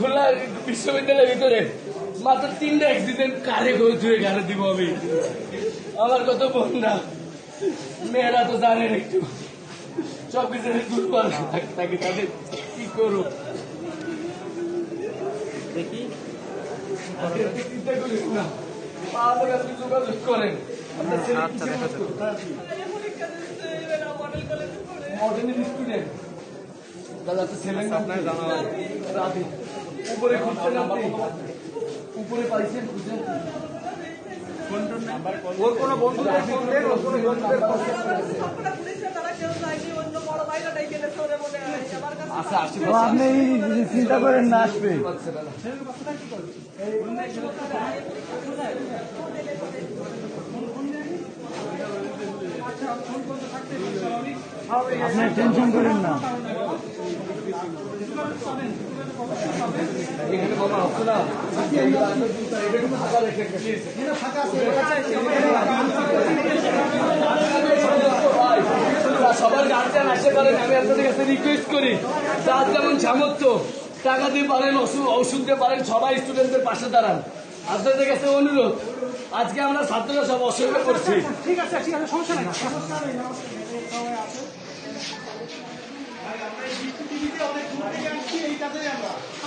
খোলা বিশ্ববিদ্যালয়ের ভিতরে মাত্র তিনটা অ্যাক্সিডেন্ট কারে করে ধুয়ে গাড়ি দিব আমি। আমার কত বন্ধা মেয়েরা তো জানেন একটু। সব কিছু দুর্বল থাকে তাদের। কি করো দেখি। চিন্তা করিস না। আমাদের কাছে যোগাযোগ করেন। ছেলে আচ্ছা, স্টুডেন্ট দাদা তো। রাতে উপরে খুঁজছেন আপনি? উপরে পাইছেন খুঁজছেন? ওর কোনো আচ্ছা আপনি চিন্তা করেন না আসবে। দাদা আপনি টেনশন করেন না। সবার গার্জিয়ান আসতে পারেন আমি আপনাদের কাছে রিকোয়েস্ট করি যার যেমন সামর্থ্য টাকা দিয়ে পারেন ওষুধ ওষুধ দিয়ে পারেন সবাই স্টুডেন্টদের পাশে দাঁড়ান আপনাদের কাছে অনুরোধ আজকে আমরা ছাত্ররা সব অসুবিধা করছি ঠিক আছে ঠিক আছে সমস্যা নাই সমস্যা নেই সবাই আছে এই কাজেই আমরা